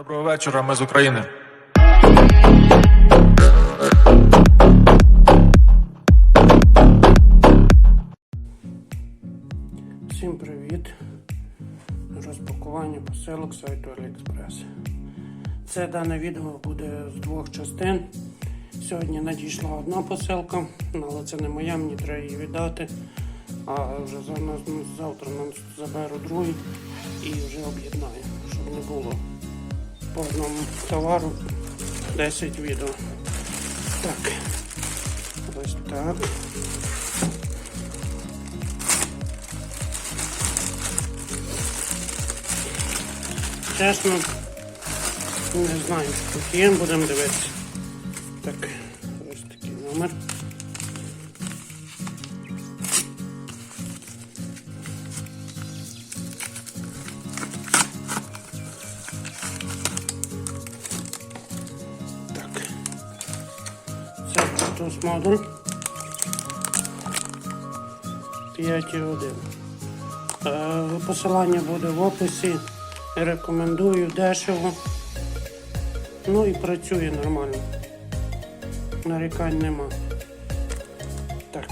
Доброго вечора, ми з України. Всім привіт! Розпакування посилок сайту AliExpress. Це дане відео буде з двох частин. Сьогодні надійшла одна посилка, але це не моя, мені треба її віддати. А вже за завтра нам заберу другий і вже об'єднаю, щоб не було по одному товару 10 відео. Так. Ось так. Чесно, не знаю, що тут є, будемо дивитися. Так, ось такий номер. Модуль. 5.1. Е, Посилання буде в описі. Рекомендую дешево. Ну і працює нормально. Нарікань нема. Так.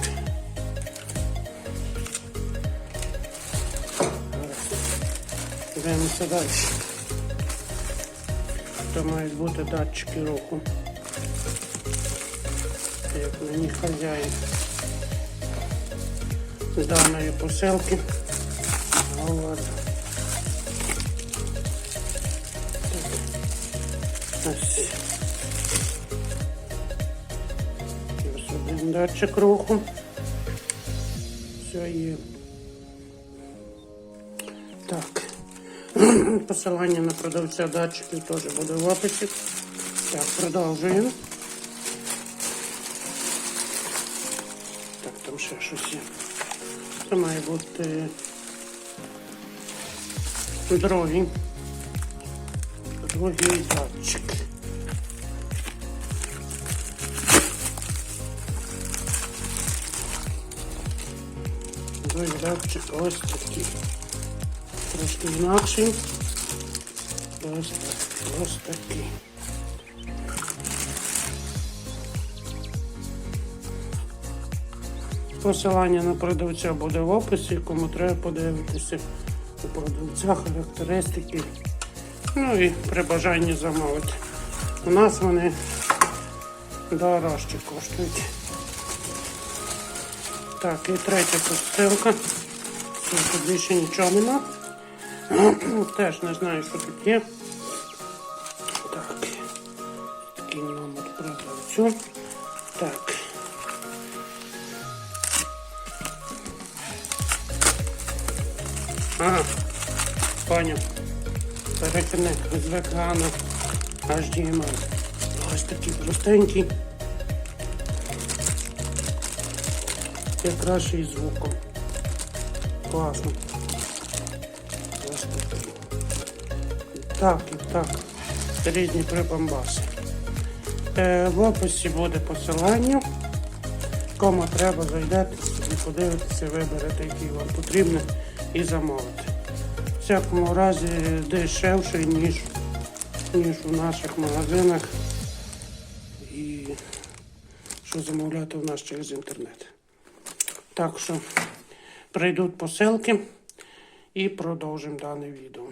Дивимося далі. Це мають бути датчики руху. Як мені хазяїн даної посилки. Говорить. Ось. Ось один датчик руху. Все є. Так. Посилання на продавця датчиків теж буде в описі. Так, продовжуємо. Там ще щось є. Це має бути другий. Другий датчик. Другий датчик ось такий. Трошки інакший. Ось так, ось такий. Посилання на продавця буде в описі, кому треба подивитися у продавця характеристики. Ну і при бажанні замовити. У нас вони дорожче коштують. Так, і третя посилка. Тут більше нічого нема. Теж не знаю, що тут є. Так. Такий номер продавцю. З екрану HDMI. Ось такий простенький. Якраз і звуком. Класно. Так, і так. Різні прибамбаси. Е, в описі буде посилання. Кому треба, зайдете, подивитися, виберете, який вам потрібно, і замовите. В всякому разі дешевший, ніж, ніж у наших магазинах. І що замовляти у нас через інтернет. Так що прийдуть посилки і продовжимо дане відео.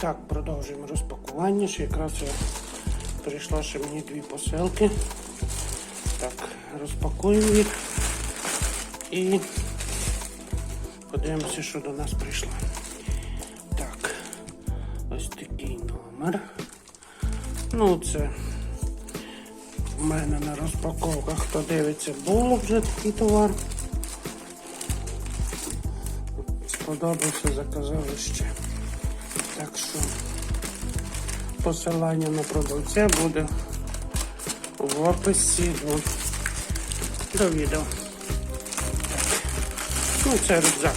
Так, продовжуємо розпакування. Ще якраз я прийшла ще мені дві посилки. Так, розпакуємо їх і подивимося, що до нас прийшло. Так, ось такий номер. Ну, це в мене на розпаковках, хто дивиться, було вже такий товар. Сподобався, заказали ще. Так що посилання на продавця буде в описі до, відео. Ну, це рюкзак.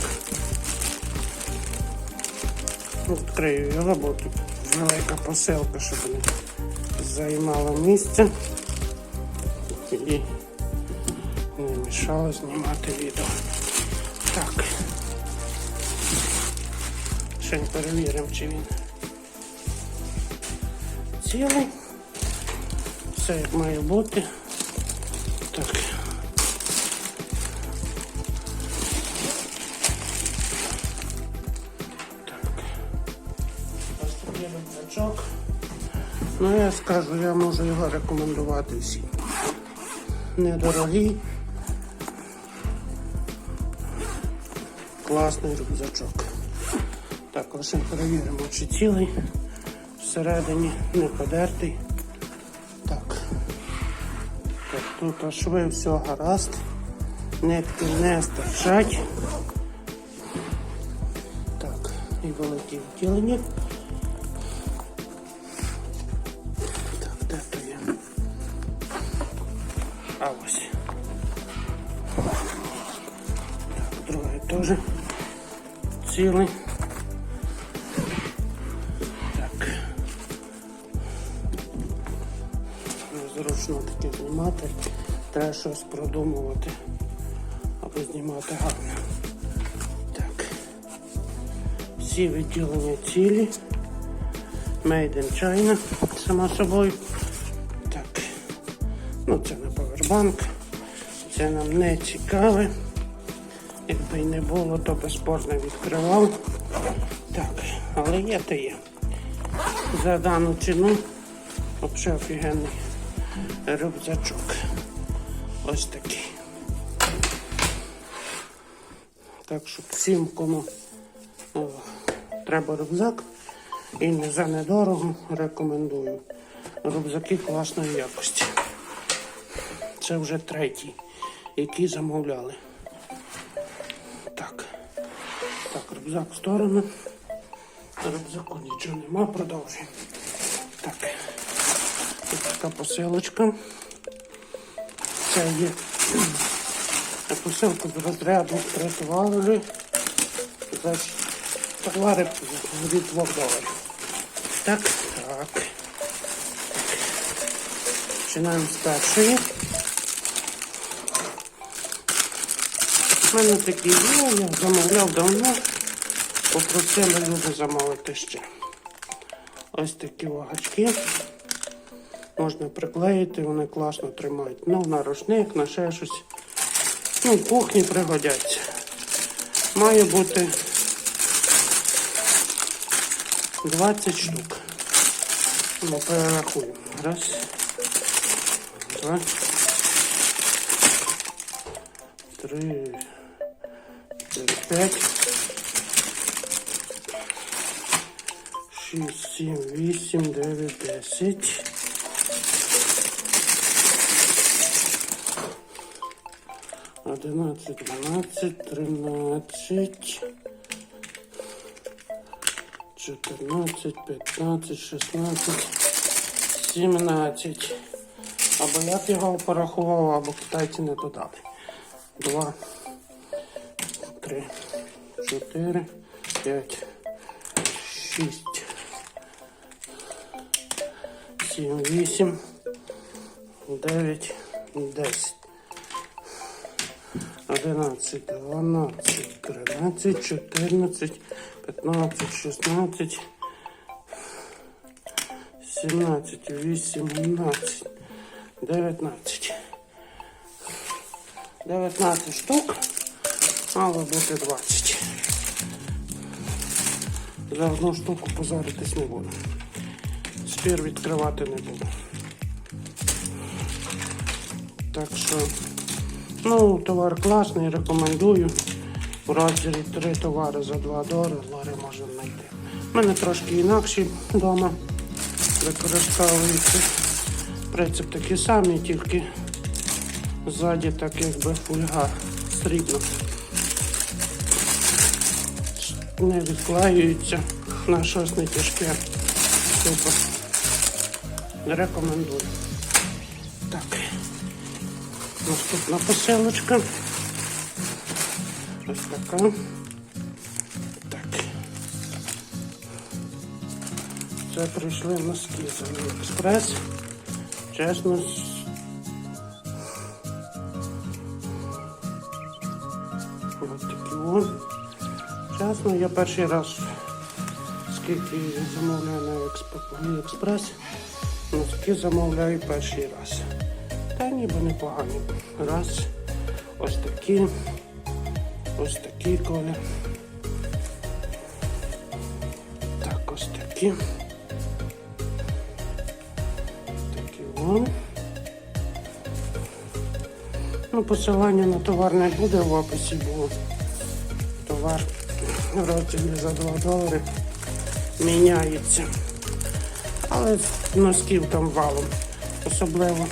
Відкрию його, бо тут велика посилка, щоб не займала місце і не мішало знімати відео. Так. Ще й перевіримо, чи він цілий. Все як має бути. Так. Такий рюкзачок. Ну я скажу, я можу його рекомендувати всім. Недорогий. Класний рюкзачок. Також ще перевіримо, чи цілий всередині не подертий. Так. Так, тут аж шви все гаразд. Нитки не стирчать. Так, і великі втілення. Цілий. Так. Незручно таке знімати. Треба щось продумувати, аби знімати гарно. Так. Всі відділення цілі. Made in China, само собою. Так. Ну, це не повербанк. Це нам не цікаве. Якби й не було, то безспорно відкривав. Так, але є то є. За дану ціну взагалі офігенний рюкзачок. Ось такий. Так що всім, кому о, треба рюкзак і не за недорого, рекомендую. Рюкзаки класної якості. Це вже третій, який замовляли. Так, рюкзак в сторону. Рюкзаку нічого нема, продовжуємо. Так. Тут така посилочка. Це є посилка з розряду три товари. За від 2 доларів. Так, так. Починаємо з першої. У мене такі є, я замовляв давно. Попросили люди замовити ще. Ось такі вагачки. Можна приклеїти, вони класно тримають. Ну, на рушник, на ще щось. Ну, в кухні пригодяться. Має бути 20 штук. Ну, перерахуємо. Раз. Два. Три. Чотири, п'ять. Шість, сім, вісім, дев'ять, десять. Одинадцять, дванадцять, тринадцять. Чотирнадцять, п'ятнадцять, шістнадцять, сімнадцять. Або я б його порахував, або китайці не додали. Два, три, чотири, п'ять, шість, сім, вісім, дев'ять, десять. Одинадцять, дванадцять, тринадцять, чотирнадцять, п'ятнадцять, шістнадцять, сімнадцять, вісімнадцять, дев'ятнадцять. 19 штук, мало бути 20. За одну штуку позоритись не буду. Спір відкривати не буду. Так що, ну, товар класний, рекомендую. У розділі три товари за 2 долари можна знайти. У мене трошки інакші вдома використовуються. Принцип такий самий, тільки ззаді так якби фольга срібна. Не відклеюється на щось не тяжке. Супер. Рекомендую. Так. Наступна посилочка. Ось така. Так. Це прийшли носки з Аліекспрес. Чесно, Чесно, я перший раз оскільки я замовляю на Експо- Аліекспрес, носки замовляю перший раз. Та ніби непогані. Раз. Ось такі. Ось такий колір. Так, ось такі. Такі вон. Ну, посилання на товар не буде в описі, бо товар в розділі за 2 долари міняється. Але носків там валом. Особливо,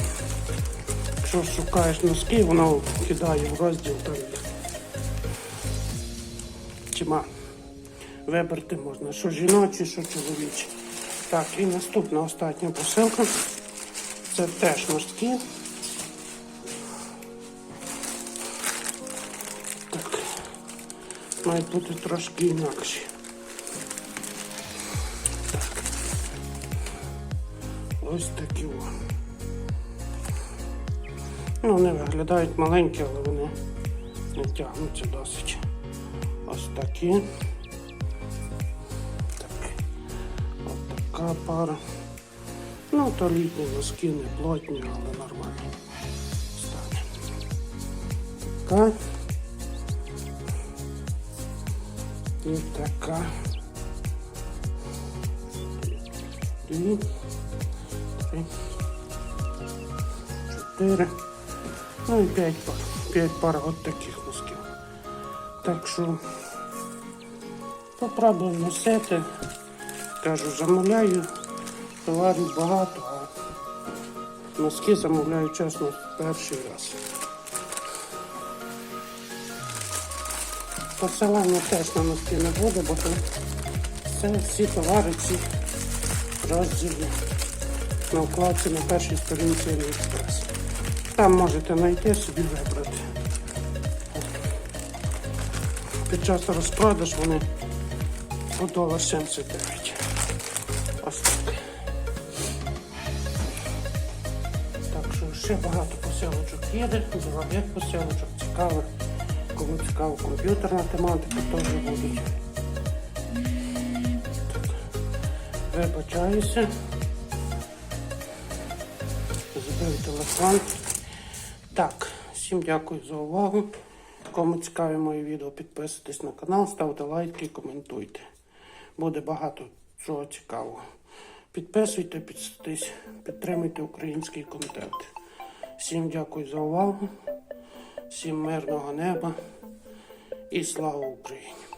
якщо шукаєш носки, воно кидає в розділ там. Чима. Вибрати можна, що жіночі, що чоловічі. Так, і наступна остання посилка. Це теж носки. Мають бути трошки інакші. Ось такі. о. Ну, вони виглядають маленькі, але вони не тягнуться досить. Ось такі. Так. Ось така пара. Ну, то літні носки не плотні, але нормальні. Стане. Така. І така. Дві. Три. Чотири. Ну і п'ять пар. П'ять пар от таких носків. Так що попробую носити. Кажу, замовляю. Товарів багато, а носки замовляю чесно перший раз. Посилання теж на носки не буде, бо тут це всі товари, ці розділі на вкладці на першій сторінці Аліекспрес. Там можете знайти собі вибрати. Під час розпродаж вони по долар 79. Ось так. Так що ще багато посилочок їде, других посилочок цікавих. Кому цікава комп'ютерна тематика, теж будуть. Вибачаюся. Збив телефон. Так, всім дякую за увагу. Кому цікаві мої відео, підписуйтесь на канал, ставте лайки, коментуйте. Буде багато чого цікавого. Підписуйте, підписуйтесь, підтримуйте український контент. Всім дякую за увагу, всім мирного неба і слава Україні!